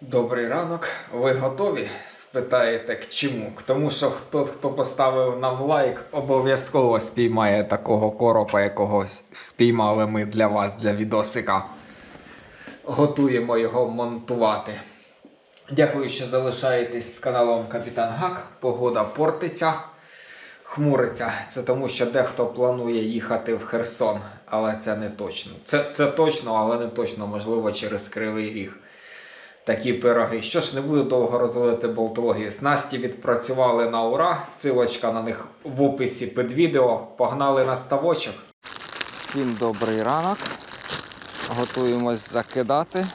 Добрий ранок. Ви готові? Спитаєте к чому? К тому, що хто, хто поставив нам лайк, обов'язково спіймає такого коропа, якого спіймали ми для вас, для відосика. Готуємо його монтувати. Дякую, що залишаєтесь з каналом Капітан Гак. Погода портиться, хмуриться. Це тому, що дехто планує їхати в Херсон, але це не точно. Це, це точно, але не точно, можливо, через Кривий Ріг такі пироги. Що ж, не буду довго розводити болтологію. Снасті відпрацювали на ура. Силочка на них в описі під відео. Погнали на ставочок. Всім добрий ранок. Готуємось закидати.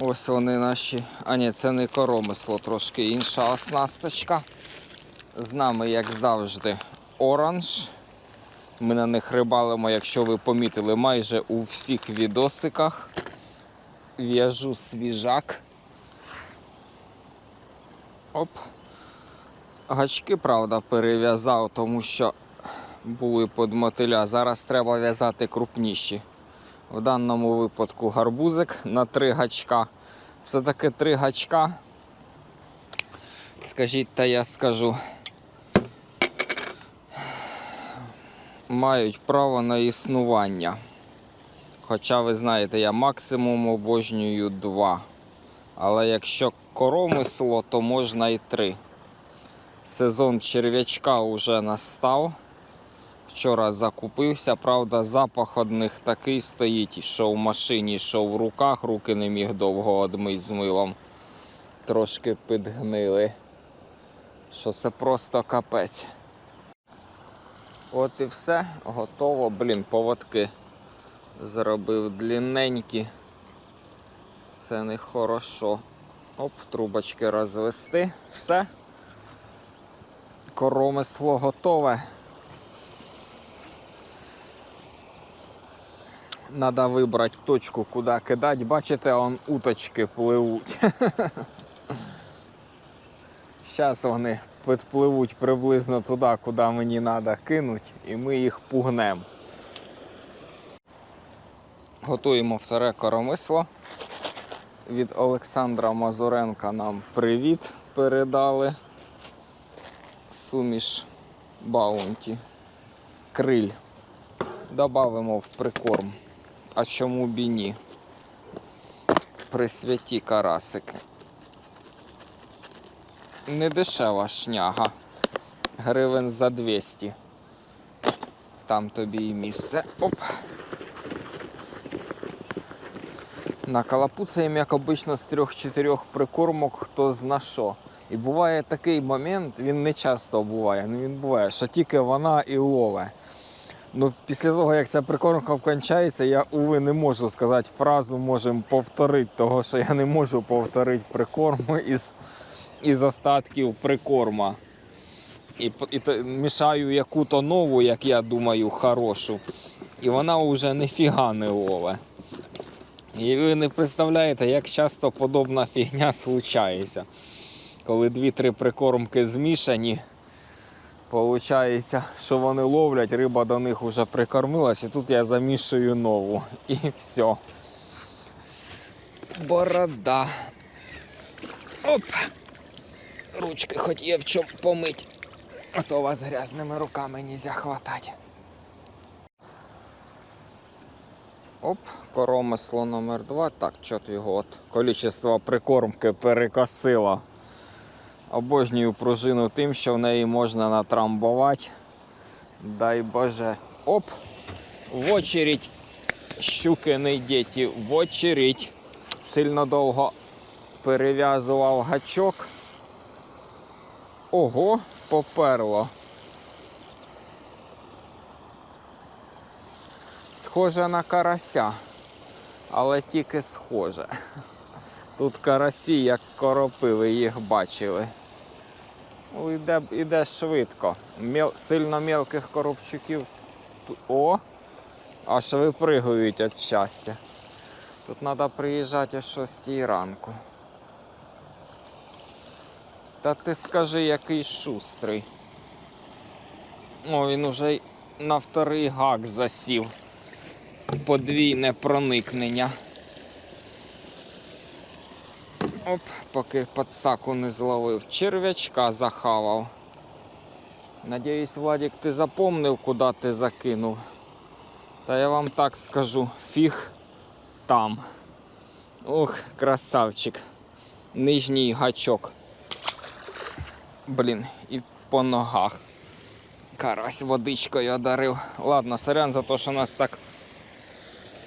Ось вони наші. А ні, це не коромисло, трошки інша оснасточка. З нами, як завжди, оранж. Ми на них рибалимо, якщо ви помітили, майже у всіх відосиках в'яжу свіжак. Оп. Гачки, правда, перев'язав, тому що були під мотиля. Зараз треба в'язати крупніші. В даному випадку гарбузик на три гачка. Все-таки три гачка. Скажіть, та я скажу. Мають право на існування. Хоча ви знаєте, я максимум обожнюю два. Але якщо коромисло, то можна і три. Сезон черв'ячка вже настав. Вчора закупився, правда, запах одних такий стоїть, що в машині, що в руках, руки не міг довго одмить з милом. Трошки підгнили. Що це просто капець. От і все, готово. Блін, поводки зробив длинненькі. Це не хорошо. Оп, трубочки розвести. Все. Коромисло готове. Надо вибрати точку, куди кидати. Бачите, он уточки пливуть. Зараз вони підпливуть приблизно туди, куди мені треба кинути, і ми їх пугнемо. Готуємо вторе коромисло. Від Олександра Мазуренка нам привіт передали. Суміш баунті. Криль. Добавимо в прикорм. А чому б і ні? Присвяті карасики. Не дешева шняга. Гривень за 200. Там тобі і місце. Оп. Накалапуцаємо, як обично, з трьох-чотирьох прикормок, хто зна що. І буває такий момент, він не часто буває, ну він буває, що тільки вона і лове. Ну, після того, як ця прикормка вкінчається, я, уви, не можу сказати фразу, можемо повторити, того що я не можу повторити прикорм із, із остатків прикорма. І, і то- мішаю яку-то нову, як я думаю, хорошу. І вона вже ніфіга не лове. І ви не представляєте, як часто подобна фігня случається. Коли дві-три прикормки змішані, виходить, що вони ловлять, риба до них вже прикормилась, і тут я замішую нову. І все. Борода. Оп! Ручки хоч є в чому помить. А то вас грязними руками нельзя хватати. Оп, коромисло номер 2 Так, чого його от количество прикормки перекосило. Обожнюю пружину тим, що в неї можна натрамбувати. Дай Боже. Оп! В очередь. Щуки не діти, в очередь. Сильно довго перев'язував гачок. Ого, поперло. Схоже на карася, але тільки схоже. Тут карасі, як коропи, ви їх бачили. Ну, Іде, іде швидко. Мел, сильно мелких коробчуків. О! Аж випригують від щастя. Тут треба приїжджати о 6 ранку. Та ти скажи, який шустрий. О, він уже на вторий гак засів. Подвійне проникнення. Оп, поки подсаку не зловив. Черв'ячка захавав. Надіюсь, Владик, ти запомнив, куди ти закинув. Та я вам так скажу, фіг там. Ох, красавчик. Нижній гачок. Блін, і по ногах. Карась водичкою одарив. Ладно, сорян за те, що нас так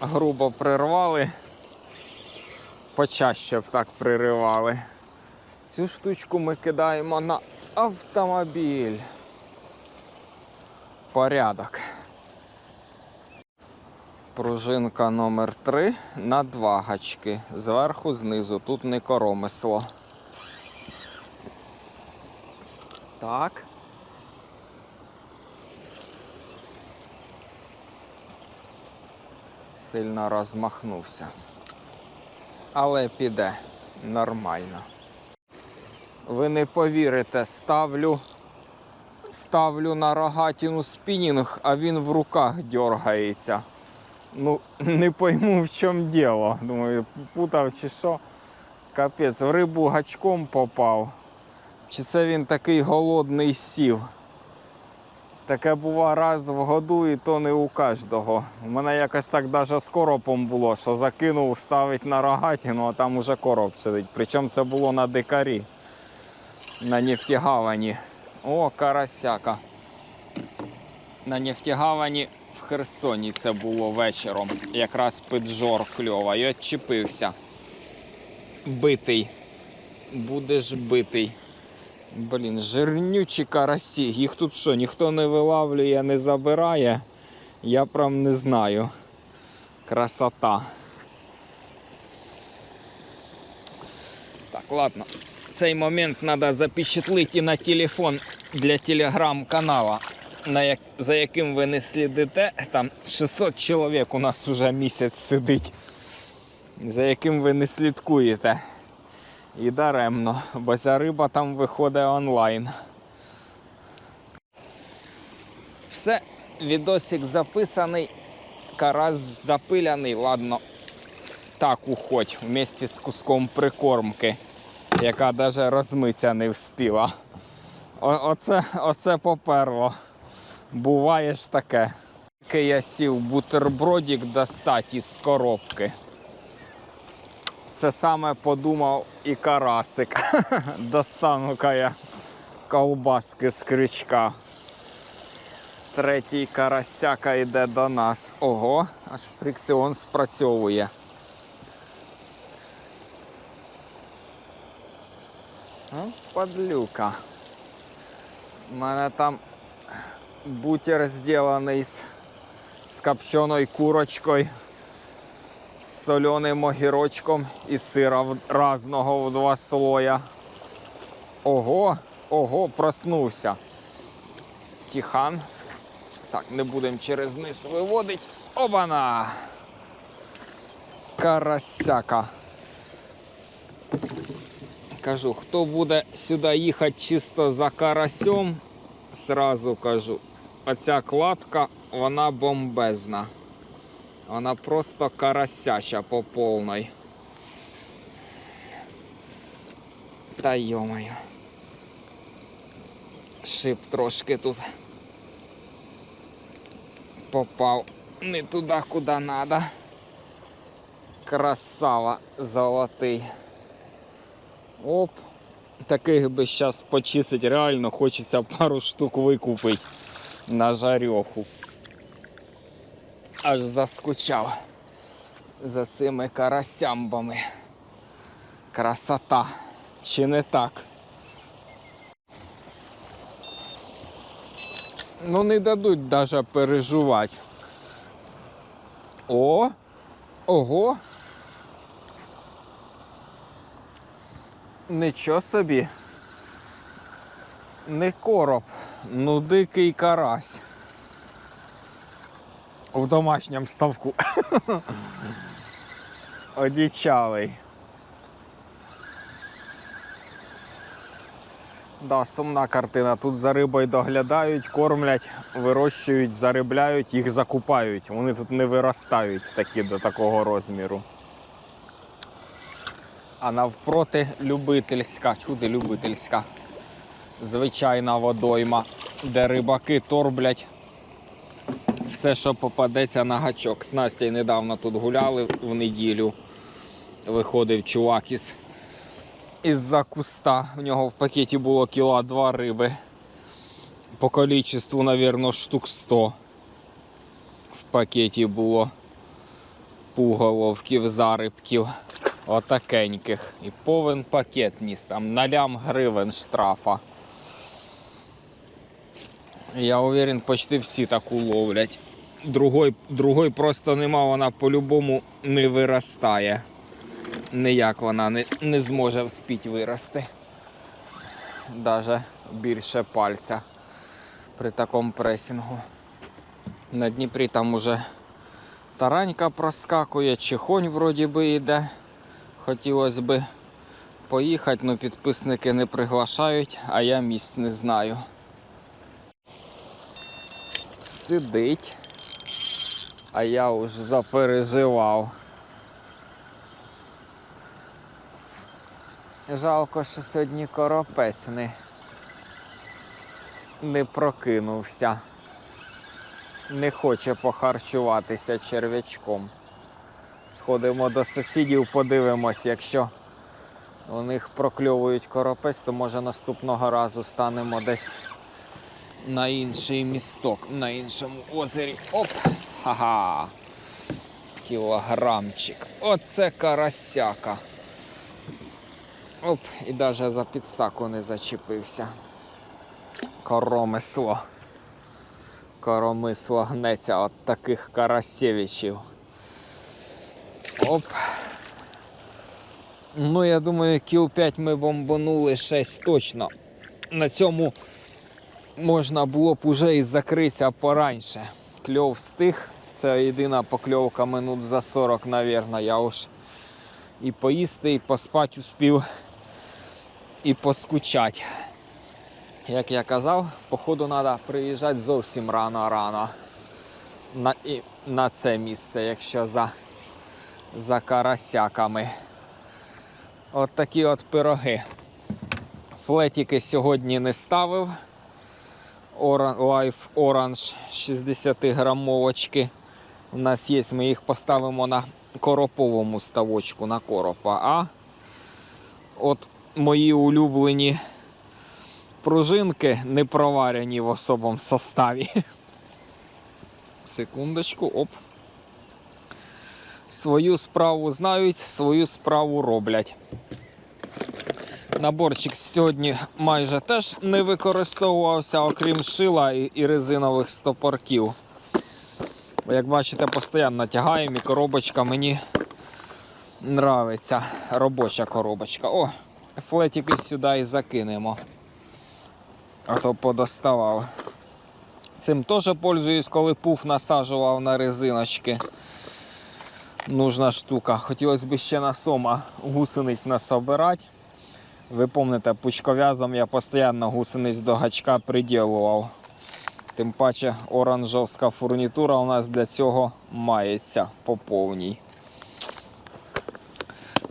грубо прирвали. Почаще б так приривали. Цю штучку ми кидаємо на автомобіль. Порядок. Пружинка номер 3 на два гачки. Зверху, знизу. Тут не коромисло. Так. Сильно розмахнувся. Але піде нормально. Ви не повірите, ставлю, ставлю на рогатину спінінг, а він в руках дергається. Ну, не пойму в чому діло. Думаю, путав чи що. Капець, в рибу гачком попав. Чи це він такий голодний сів? Таке бува раз в году і то не у кожного. У мене якось так даже з коропом було, що закинув ставить на рогатину, а там уже короб сидить. Причому це було на дикарі, на нефтегавані. О, карасяка. На нефтегавані в Херсоні це було вечором. Якраз піджор кльова. І отчепився. Битий. Будеш битий. Блін, жирнючі карасі. Їх тут що, ніхто не вилавлює, не забирає. Я прям не знаю. Красота. Так, ладно. Цей момент треба запечатлити на телефон для телеграм-канала, як... за яким ви не слідите. Там 600 чоловік у нас вже місяць сидить, за яким ви не слідкуєте. І даремно, бо ця риба там виходить онлайн. Все, відосик записаний, карась запиляний, ладно, так уходь вместе з куском прикормки, яка навіть розмитися не вспіла. О- оце, оце поперло. Буває ж таке. Я сів бутербродик достати з коробки. Це саме подумав і карасик. Достану-ка я ковбаски з крючка. Третій карасяка йде до нас. Ого, аж фрикціон спрацьовує. Ну, Подлюка. У мене там бутер зроблений з, з копченою курочкою з соленим огірочком і сира разного в два слоя. Ого, ого, проснувся. Тихан. Так, не будемо через низ виводити. Обана! Карасяка. Кажу, хто буде сюди їхати чисто за карасем, сразу кажу, оця кладка, вона бомбезна. Вона просто карасяча по повній. Та йомаю. Шип трошки тут попав не туди, куди треба. Красава золотий. Оп. Таких би зараз почистити реально хочеться пару штук викупити на жарьоху аж заскучав за цими карасямбами. Красота. Чи не так? Ну не дадуть даже переживати. О! Ого! Нічого собі. Не короб, ну дикий карась. В домашньому ставку. Одічалий. Да, сумна картина. Тут за рибою доглядають, кормлять, вирощують, заробляють, їх закупають. Вони тут не виростають такі до такого розміру. а навпроти любительська, чуди любительська. Звичайна водойма, де рибаки торблять все, що попадеться на гачок. З Настя недавно тут гуляли в неділю. Виходив чувак із із-за куста. У нього в пакеті було кіла два риби. По кількості, навірно, штук 100. В пакеті було пуголовків, зарибків, отакеньких. І повен пакет ніс, там на лям гривень штрафа. Я уверен, почти всі таку ловлять. Другой, другой просто нема, вона по-любому не виростає. Ніяк вона не, не зможе вспіть вирости. Даже більше пальця при такому пресінгу. На Дніпрі там уже таранька проскакує, чихонь вроді би йде. Хотілося би поїхати, але підписники не приглашають, а я місць не знаю. Сидить. А я уж запереживав. Жалко, що сьогодні коропець не, не прокинувся. Не хоче похарчуватися черв'ячком. Сходимо до сусідів, подивимось, якщо у них прокльовують коропець, то може наступного разу станемо десь на інший місток, на іншому озері. Оп! Ха-ха! Кілограмчик. Оце карасяка. Оп, і навіть за підсаку не зачепився. Коромисло. Коромисло гнеться от таких карасєвичів. Оп. Ну, я думаю, кіл 5 ми бомбанули 6 точно. На цьому можна було б уже і закритися пораньше. Кльов стих. Це єдина покльовка минут за 40, навірно. Я уж і поїсти, і поспати успів, і поскучать. Як я казав, походу треба приїжджати зовсім рано-рано на, і, на це місце, якщо за, за карасяками. От такі от пироги. Флетіки сьогодні не ставив. Life Orange 60 грамовочки. У нас є, ми їх поставимо на короповому ставочку на коропа. А от мої улюблені пружинки не проварені в особому составі. Секундочку, оп. Свою справу знають, свою справу роблять. Наборчик сьогодні майже теж не використовувався, окрім шила і, резинових стопорків. Як бачите, постійно тягаємо і коробочка мені нравиться. Робоча коробочка. О, флетики сюди і закинемо. А то подоставав. Цим теж пользуюсь, коли пуф насаджував на резиночки. Нужна штука. Хотілося б ще на сома гусениць насобирати. Ви пам'ятаєте, пучков'язом я постійно гусениць до гачка приділував. Тим паче оранжовська фурнітура у нас для цього мається по повній.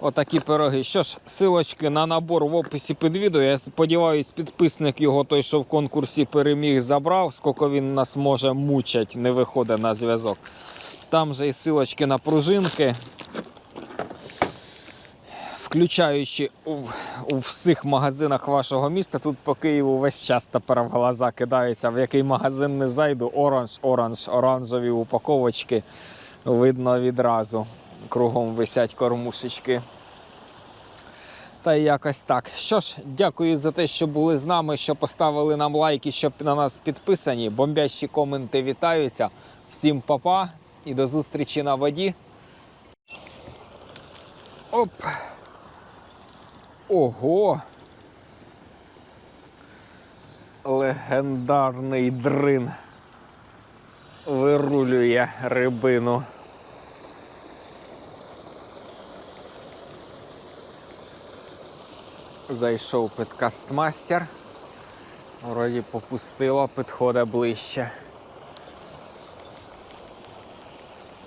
Отакі пироги. Що ж, силочки на набор в описі під відео. Я сподіваюся, підписник його, той, що в конкурсі переміг, забрав, скільки він нас може мучать, не виходить на зв'язок. Там же і силочки на пружинки. Включаючи у, всіх магазинах вашого міста, тут по Києву весь час тепер в глаза кидаються, в який магазин не зайду, оранж, оранж, оранжеві упаковочки. Видно відразу. Кругом висять кормушечки. Та якось так. Що ж, дякую за те, що були з нами, що поставили нам лайки, що на нас підписані. Бомбящі коменти вітаються. Всім па-па і до зустрічі на воді. Оп! Ого! Легендарний дрин вирулює рибину. Зайшов підкастмастер. Вроді попустило, підходить ближче.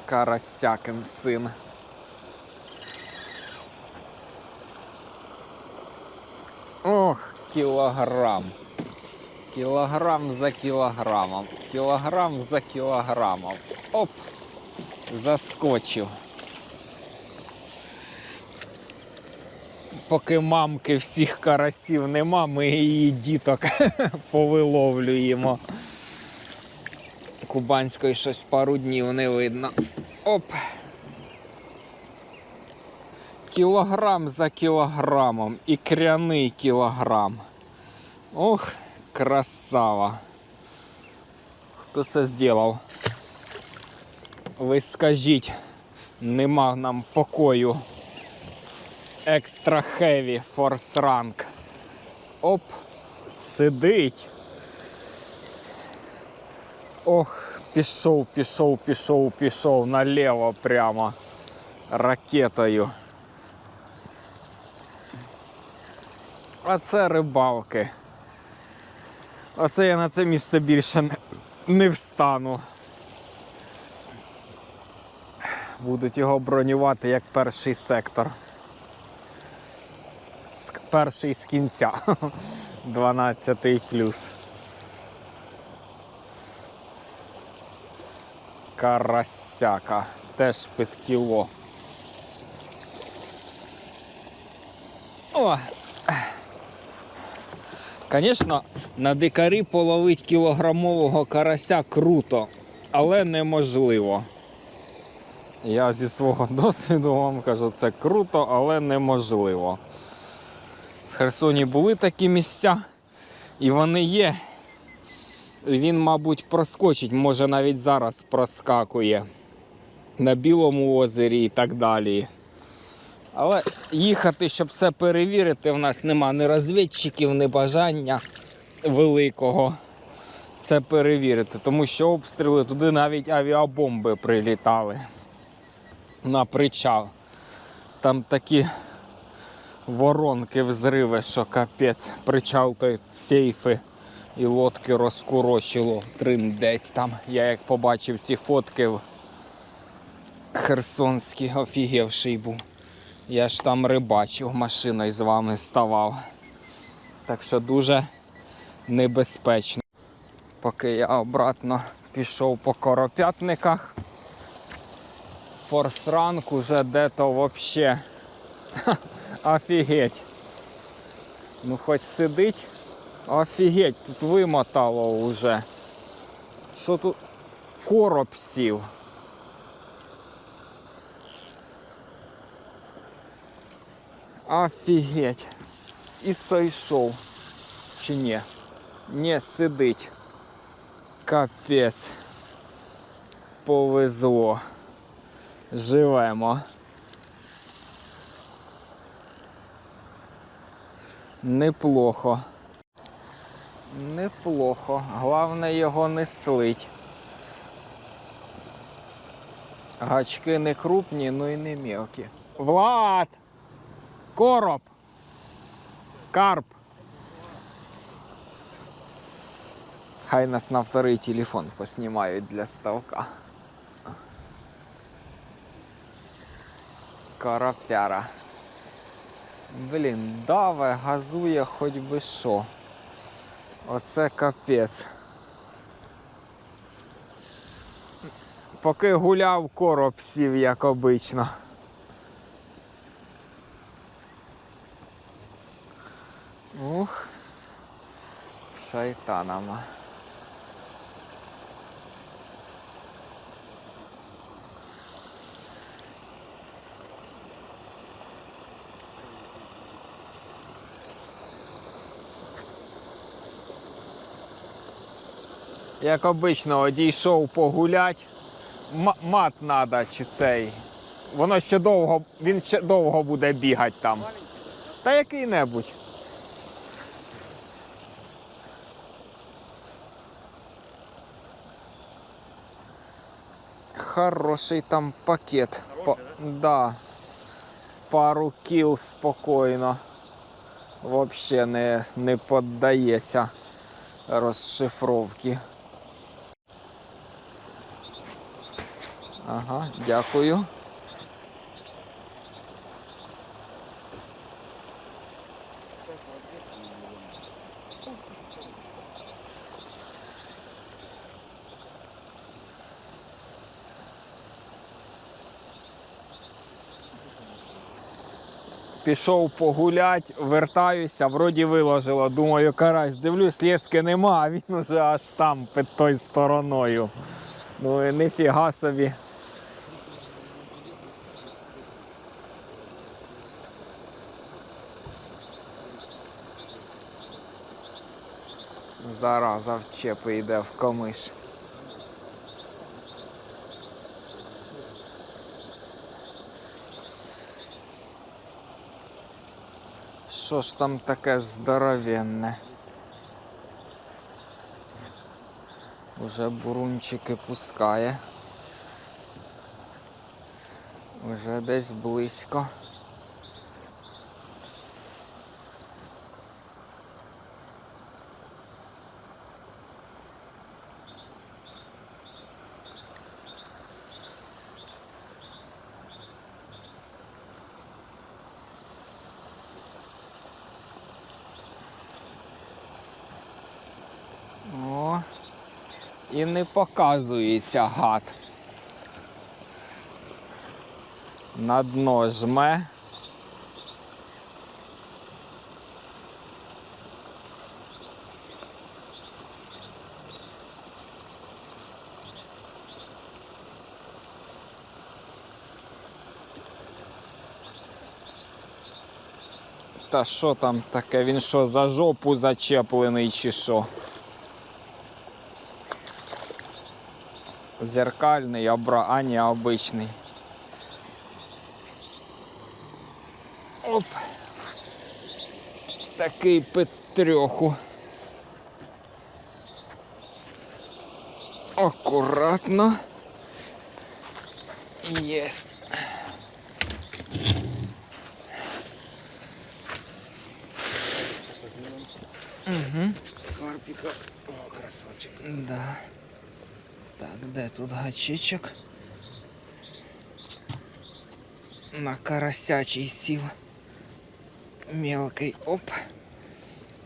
Карасякин син. Кілограм. Кілограм за кілограмом. Кілограм за кілограмом. Оп! Заскочив. Поки мамки всіх карасів нема, ми її діток повиловлюємо. Кубанської щось пару днів не видно. Оп! Кілограм за кілограмом. Кряний кілограм. Ох, красава. Хто це зробив? Ви скажіть, нема нам покою. Екстра хеві форс ранг. Оп, сидить. Ох, пішов, пішов, пішов, пішов наліво прямо ракетою. А це рибалки. Оце я на це місце більше не, не встану. Будуть його бронювати як перший сектор. З, перший з кінця. 12 плюс. Карасяка. Теж під кіло. О! Звісно, на дикарі половить кілограмового карася круто, але неможливо. Я зі свого досвіду вам кажу, це круто, але неможливо. В Херсоні були такі місця, і вони є. Він, мабуть, проскочить, може навіть зараз проскакує на Білому озері і так далі. Але їхати, щоб це перевірити, в нас нема ні розвідчиків, ні бажання великого це перевірити, тому що обстріли туди навіть авіабомби прилітали на причал. Там такі воронки, взриви, що капець. Причал той сейфи і лодки розкурочило. Триндець там. Я як побачив ці фотки в Херсонській, офігівший був. Я ж там рибачив, машиною з вами ставав. Так що дуже небезпечно. Поки я обратно пішов по коропятниках. Форсранг уже де-то вообще. Офігеть. Ну хоч сидить. Офігеть, тут вимотало уже. Що тут? Короб сів. Офігеть. І сойшов. Чи ні? Не сидить. Капець. Повезло. Живемо. Неплохо. Неплохо. Головне його не слить. Гачки не крупні, ну і не мелкі. Влад! Короб! Карп! Хай нас на вторий телефон поснімають для ставка. Карапяра. Блін, даве, газує хоч би що. Оце капець. Поки гуляв, короб сів, як обично. Ух, шайтанама. Як обично, одійшов погулять. Мат треба чи цей. Воно ще довго, він ще довго буде бігати там. Та який-небудь. Хороший там пакет. По- да. Пару кіл спокійно. Взагалі не, не піддається розшифровки. Ага, дякую. Пішов погулять, вертаюся, вроді виложило. Думаю, карась, дивлюсь, лески нема, а він уже аж там під той стороною. Ну і ніфіга собі. Зараза вчепи йде в комиш. Що ж там таке здоровенне? Уже бурунчики пускає. Уже десь близько. Показується гад. На дно жме. Та що там таке? Він що за жопу зачеплений чи що? Зеркальний, а не обичний. Оп. Такий петрьоху. Акуратно. Єсть. Карпика. О, красавчик. Да. Так, де тут гачичок? На карасячий сів. Мелкий оп.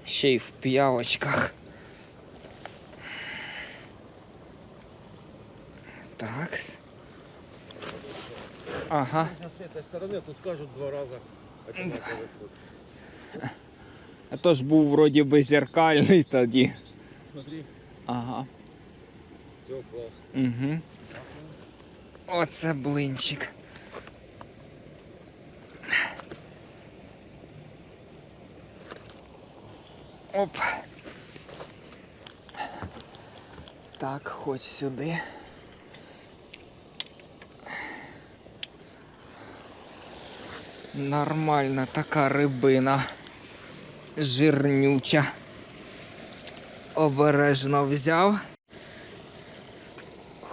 Ще й в п'явочках. Так. Ага. А с этой стороны, то скажут два раза. одинаковый ход. А то ж був вроді би зеркальний тоді. Смотри, Ага. Угу. Оце блинчик. Оп. Так, хоч сюди. Нормальна така рибина. Жирнюча. Обережно взяв.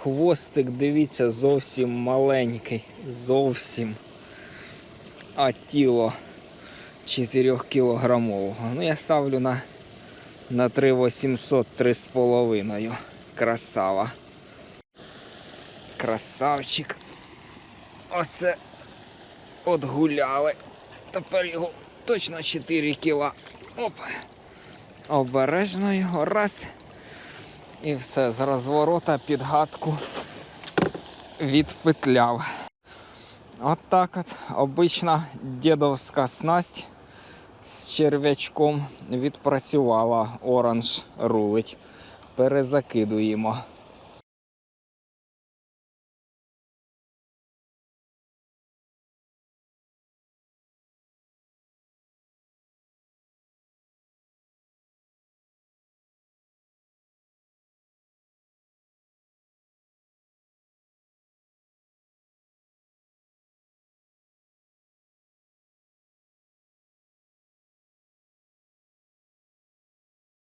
Хвостик, дивіться, зовсім маленький. Зовсім. А тіло 4 кілограмового. Ну, я ставлю на, на 3800 3,5. Красава. Красавчик. Оце отгуляли. Тепер його точно 4 кіла. Оп. Обережно його. Раз. І все, з розворота під гадку відпетляв. От так от обична дідовська снасть з черв'ячком відпрацювала. Оранж рулить. Перезакидуємо.